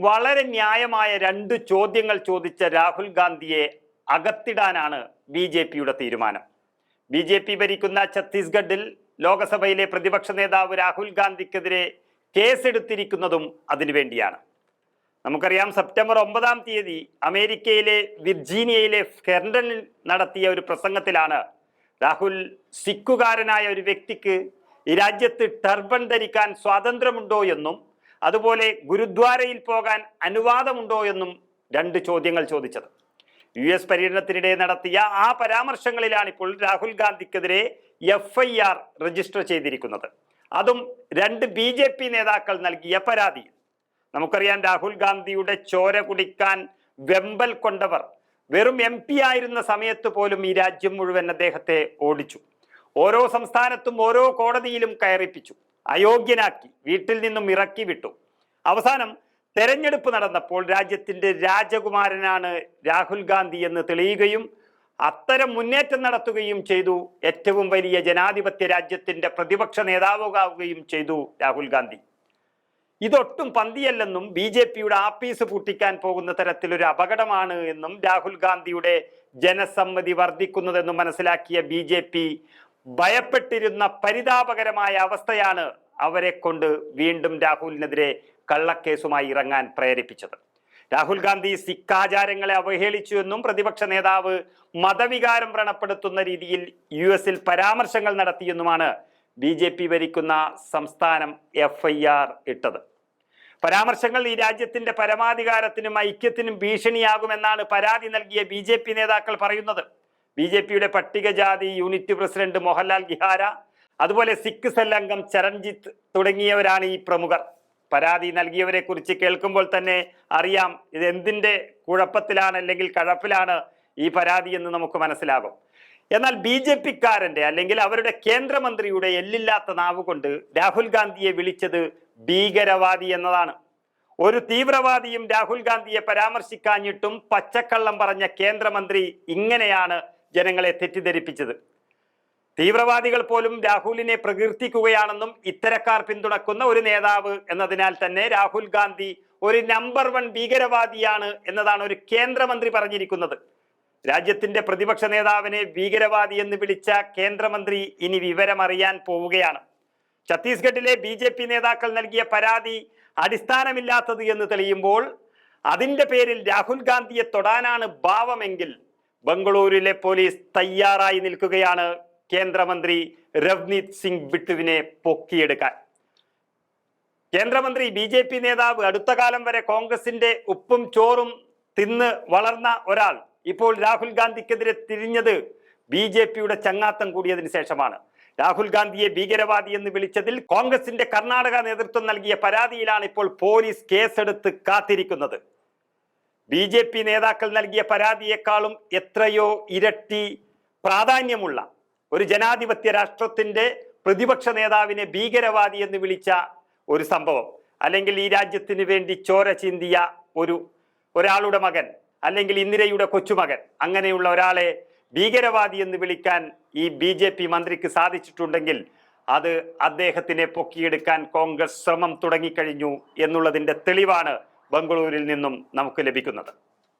വളരെ ന്യായമായ രണ്ട് ചോദ്യങ്ങൾ ചോദിച്ച രാഹുൽ ഗാന്ധിയെ അകത്തിടാനാണ് ബി ജെ പിയുടെ തീരുമാനം. ബി ജെ പി ഭരിക്കുന്ന ഛത്തീസ്ഗഡിൽ ലോകസഭയിലെ പ്രതിപക്ഷ നേതാവ് രാഹുൽ ഗാന്ധിക്കെതിരെ കേസെടുത്തിരിക്കുന്നതും അതിനുവേണ്ടിയാണ് നമുക്കറിയാം സെപ്റ്റംബർ ഒമ്പതാം തീയതി അമേരിക്കയിലെ വിർജീനിയയിലെ ഫെർഡനിൽ നടത്തിയ ഒരു പ്രസംഗത്തിലാണ് രാഹുൽ സിക്കുകാരനായ ഒരു വ്യക്തിക്ക് ഈ രാജ്യത്ത് ടർബൺ ധരിക്കാൻ സ്വാതന്ത്ര്യമുണ്ടോ എന്നും അതുപോലെ ഗുരുദ്വാരയിൽ പോകാൻ അനുവാദമുണ്ടോ എന്നും രണ്ട് ചോദ്യങ്ങൾ ചോദിച്ചത്. യു എസ് പര്യടനത്തിനിടെ നടത്തിയ ആ പരാമർശങ്ങളിലാണ് ഇപ്പോൾ രാഹുൽ ഗാന്ധിക്കെതിരെ എഫ് ഐ ആർ രജിസ്റ്റർ ചെയ്തിരിക്കുന്നത്. അതും രണ്ട് ബി ജെ പി നേതാക്കൾ നൽകിയ പരാതി നമുക്കറിയാം രാഹുൽ ഗാന്ധിയുടെ ചോര കുടിക്കാൻ വെമ്പൽ കൊണ്ടവർ വെറും എം പി ആയിരുന്ന സമയത്ത് പോലും ഈ രാജ്യം മുഴുവൻ അദ്ദേഹത്തെ ഓടിച്ചു. ഓരോ സംസ്ഥാനത്തും ഓരോ കോടതിയിലും കയറിപ്പിച്ചു. അയോഗ്യനാക്കി വീട്ടിൽ നിന്നും ഇറക്കി വിട്ടു. അവസാനം തെരഞ്ഞെടുപ്പ് നടന്നപ്പോൾ രാജ്യത്തിന്റെ രാജകുമാരനാണ് രാഹുൽ ഗാന്ധി എന്ന് തെളിയുകയും അത്തരം മുന്നേറ്റം നടത്തുകയും ചെയ്തു. ഏറ്റവും വലിയ ജനാധിപത്യ രാജ്യത്തിന്റെ പ്രതിപക്ഷ നേതാവുകയും ചെയ്തു രാഹുൽ ഗാന്ധി. ഇതൊട്ടും പന്തിയല്ലെന്നും ബി ജെ പിയുടെ ആപ്പീസ് പൂട്ടിക്കാൻ പോകുന്ന തരത്തിലൊരു അപകടമാണ് എന്നും രാഹുൽ ഗാന്ധിയുടെ ജനസമ്മതി വർദ്ധിക്കുന്നതെന്നും മനസ്സിലാക്കിയ ബി ജെ പി ഭയപ്പെട്ടിരുന്ന പരിതാപകരമായ അവസ്ഥയാണ് അവരെ കൊണ്ട് വീണ്ടും രാഹുലിനെതിരെ കള്ളക്കേസുമായി ഇറങ്ങാൻ പ്രേരിപ്പിച്ചത്. രാഹുൽ ഗാന്ധി സിഖാചാരങ്ങളെ അവഹേളിച്ചു എന്നും പ്രതിപക്ഷ നേതാവ് മതവികാരം വ്രണപ്പെടുത്തുന്ന രീതിയിൽ യു എസിൽ പരാമർശങ്ങൾ നടത്തിയെന്നുമാണ് ബി ജെ പി ഭരിക്കുന്ന സംസ്ഥാനം എഫ് ഐ ആർ ഇട്ടത്. പരാമർശങ്ങൾ ഈ രാജ്യത്തിന്റെ പരമാധികാരത്തിനും ഐക്യത്തിനും ഭീഷണിയാകുമെന്നാണ് പരാതി നൽകിയ ബി നേതാക്കൾ പറയുന്നത്. ബി ജെ പിയുടെ പട്ടികജാതി യൂണിറ്റ് പ്രസിഡന്റ് മോഹൻലാൽ ഗിഹാര അതുപോലെ സിഖ് സെൽ ചരൺജിത്ത് തുടങ്ങിയവരാണ് ഈ പ്രമുഖർ. പരാതി നൽകിയവരെ കുറിച്ച് കേൾക്കുമ്പോൾ തന്നെ അറിയാം ഇത് എന്തിന്റെ കുഴപ്പത്തിലാണ് അല്ലെങ്കിൽ കഴപ്പിലാണ് ഈ പരാതി എന്ന് നമുക്ക് മനസ്സിലാകും. എന്നാൽ ബി ജെ പിക്കാരന്റെ അല്ലെങ്കിൽ അവരുടെ കേന്ദ്രമന്ത്രിയുടെ എല്ലില്ലാത്ത നാവ് കൊണ്ട് രാഹുൽ ഗാന്ധിയെ വിളിച്ചത് ഭീകരവാദി എന്നതാണ്. ഒരു തീവ്രവാദിയും രാഹുൽ ഗാന്ധിയെ പരാമർശിക്കാഞ്ഞിട്ടും പച്ചക്കള്ളം പറഞ്ഞ കേന്ദ്രമന്ത്രി ഇങ്ങനെയാണ് ജനങ്ങളെ തെറ്റിദ്ധരിപ്പിച്ചത്. തീവ്രവാദികൾ പോലും രാഹുലിനെ പ്രകീർത്തിക്കുകയാണെന്നും ഇത്തരക്കാർ പിന്തുണക്കുന്ന ഒരു നേതാവ് എന്നതിനാൽ തന്നെ രാഹുൽ ഗാന്ധി ഒരു നമ്പർ വൺ ഭീകരവാദിയാണ് എന്നതാണ് ഒരു കേന്ദ്രമന്ത്രി പറഞ്ഞിരിക്കുന്നത്. രാജ്യത്തിന്റെ പ്രതിപക്ഷ നേതാവിനെ ഭീകരവാദി എന്ന് വിളിച്ച കേന്ദ്രമന്ത്രി ഇനി വിവരമറിയാൻ പോവുകയാണ്. ഛത്തീസ്ഗഡിലെ ബി ജെ പി നേതാക്കൾ നൽകിയ പരാതി അടിസ്ഥാനമില്ലാത്തത് എന്ന് തെളിയുമ്പോൾ അതിന്റെ പേരിൽ രാഹുൽ ഗാന്ധിയെ തൊടാനാണ് ഭാവമെങ്കിൽ ബംഗളൂരുവിലെ പോലീസ് തയ്യാറായി നിൽക്കുകയാണ് കേന്ദ്രമന്ത്രി രവ്നീത് സിംഗ് ബിട്ടുവിനെ പൊക്കിയെടുക്കാൻ. കേന്ദ്രമന്ത്രി ബി ജെ പി നേതാവ് അടുത്ത കാലം വരെ കോൺഗ്രസിന്റെ ഉപ്പും ചോറും തിന്ന് വളർന്ന ഒരാൾ ഇപ്പോൾ രാഹുൽ ഗാന്ധിക്കെതിരെ തിരിഞ്ഞത് ബി ജെ പിയുടെ ചങ്ങാത്തം കൂടിയതിന് ശേഷമാണ്. രാഹുൽ ഗാന്ധിയെ ഭീകരവാദി എന്ന് വിളിച്ചതിൽ കോൺഗ്രസിന്റെ കർണാടക നേതൃത്വം നൽകിയ പരാതിയിലാണ് ഇപ്പോൾ പോലീസ് കേസെടുത്ത് കാത്തിരിക്കുന്നത്. ബി ജെ പി നേതാക്കൾ നൽകിയ പരാതിയെക്കാളും എത്രയോ ഇരട്ടി പ്രാധാന്യമുള്ള ഒരു ജനാധിപത്യ രാഷ്ട്രത്തിന്റെ പ്രതിപക്ഷ നേതാവിനെ ഭീകരവാദി എന്ന് വിളിച്ച ഒരു സംഭവം. അല്ലെങ്കിൽ ഈ രാജ്യത്തിന് വേണ്ടി ചോര ചിന്തിയ ഒരു ഒരാളുടെ മകൻ അല്ലെങ്കിൽ ഇന്ദിരയുടെ കൊച്ചുമകൻ അങ്ങനെയുള്ള ഒരാളെ ഭീകരവാദി എന്ന് വിളിക്കാൻ ഈ ബി ജെ പി മന്ത്രിക്ക് സാധിച്ചിട്ടുണ്ടെങ്കിൽ അത് അദ്ദേഹത്തിനെ പൊക്കിയെടുക്കാൻ കോൺഗ്രസ് ശ്രമം തുടങ്ങിക്കഴിഞ്ഞു എന്നുള്ളതിന്റെ തെളിവാണ് ബംഗളൂരിൽ നിന്നും നമുക്ക് ലഭിക്കുന്നത്.